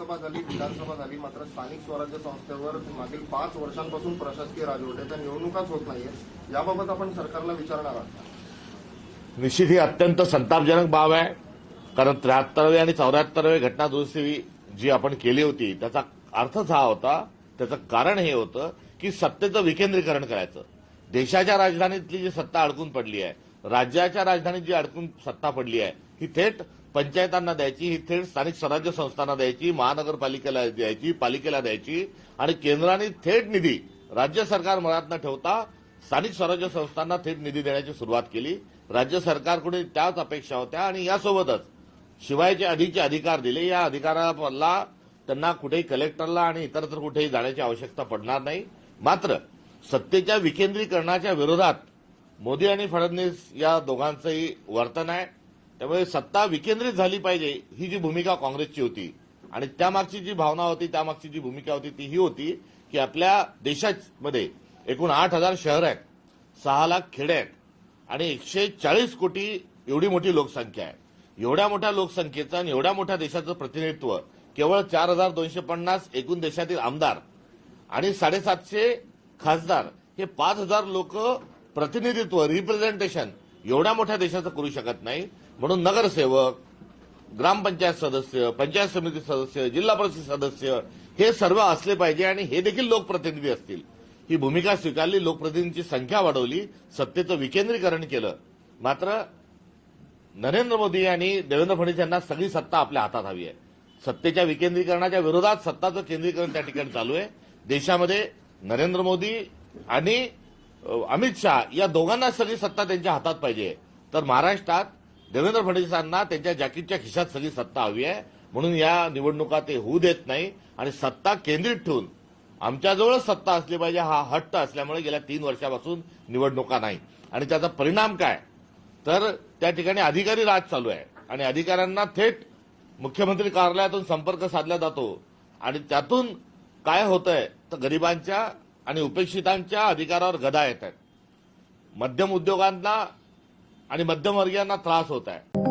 लोकसभा झाली विधानसभा झाली मात्र स्थानिक स्वराज्य संस्थेवर मागील पाच वर्षांपासून प्रशासकीय राजवट आहे. त्या निवडणुकाच होत नाहीये याबाबत आपण सरकारला विचारणार आहात. निश्चित ही अत्यंत संतापजनक बाब आहे. कारण त्र्याहत्तरावी आणि चौऱ्याहत्तरावी घटना दुरुस्ती जी आपण केली होती त्याचा अर्थच हा होता त्याचं कारण हे होतं की सत्तेचं विकेंद्रीकरण करायचं. देशाच्या राजधानीतली जी सत्ता अडकून पडली आहे राज्याच्या राजधानीत जी अडकून सत्ता पडली आहे ही थेट पंचायतांना द्यायची ही थेट स्थानिक स्वराज्य संस्थांना द्यायची महानगरपालिकेला द्यायची पालिकेला द्यायची आणि केंद्राने थेट निधी राज्य सरकार मनात न ठेवता स्थानिक स्वराज्य संस्थांना थेट निधी देण्याची सुरुवात केली. राज्य सरकारकडून त्याच अपेक्षा होत्या आणि यासोबतच शिवायचे अधिकचे अधिकार दिले. या अधिकाराला त्यांना कुठेही कलेक्टरला आणि इतरत्र कुठेही जाण्याची आवश्यकता पडणार नाही. मात्र सत्तेच्या विकेंद्रीकरणाच्या विरोधात मोदी आणि फडणवीस या दोघांचंही वर्तन आहे. त्यामुळे सत्ता विकेंद्रित झाली पाहिजे ही जी भूमिका काँग्रेसची होती. आणि त्यामागची जी भावना होती त्यामागची जी भूमिका होती ती ही होती की आपल्या देशामध्ये एकूण आठ हजार शहर आहेत सहा लाख खेडे आहेत आणि एकशे चाळीस कोटी एवढी मोठी लोकसंख्या आहे. एवढ्या मोठ्या लोकसंख्येचं आणि एवढ्या मोठ्या देशाचं प्रतिनिधित्व केवळ चार हजार दोनशे पन्नास एकूण देशातील आमदार आणि साडेसातशे खासदार हे पाच हजार लोक प्रतिनिधित्व रिप्रेझेंटेशन एवढ्या मोठ्या देशाचं करू शकत नाही. म्हणून नगरसेवक ग्रामपंचायत सदस्य पंचायत समिती सदस्य जिल्हा परिषद सदस्य हे सर्व असले पाहिजे आणि हे देखील लोकप्रतिनिधी असतील. ही भूमिका स्वीकारली लोकप्रतिनिधींची संख्या वाढवली सत्तेचं विकेंद्रीकरण केलं. मात्र नरेंद्र मोदी आणि देवेंद्र फडणवीस यांना सगळी सत्ता आपल्या हातात हवी आहे. सत्तेच्या विकेंद्रीकरणाच्या विरोधात सत्ताचं केंद्रीकरण त्या ठिकाणी चालू आहे. देशामध्ये नरेंद्र मोदी आणि अमित शहा या दोघांना सगळी सत्ता त्यांच्या हातात पाहिजे. तर महाराष्ट्रात देवेंद्र फडणवीसांना त्यांच्या जॅकेटच्या खिशात सगळी सत्ता हवी आहे. म्हणून या निवडणुका ते होऊ देत नाही. आणि सत्ता केंद्रित ठेवून आमच्याजवळच सत्ता असली पाहिजे. हा हट्ट असल्यामुळे गेल्या तीन वर्षापासून निवडणुका नाही. आणि त्याचा परिणाम काय? तर त्या ठिकाणी अधिकारी राज चालू आहे. आणि अधिकाऱ्यांना थेट मुख्यमंत्री कार्यालयातून संपर्क साधला जातो. आणि त्यातून काय होतंय? तर गरिबांच्या आणि उपेक्षितांच्या अधिकारावर गदा येत आहेत. मध्यम उद्योगांना आणि मध्यमवर्गीयांना त्रास होत आहे.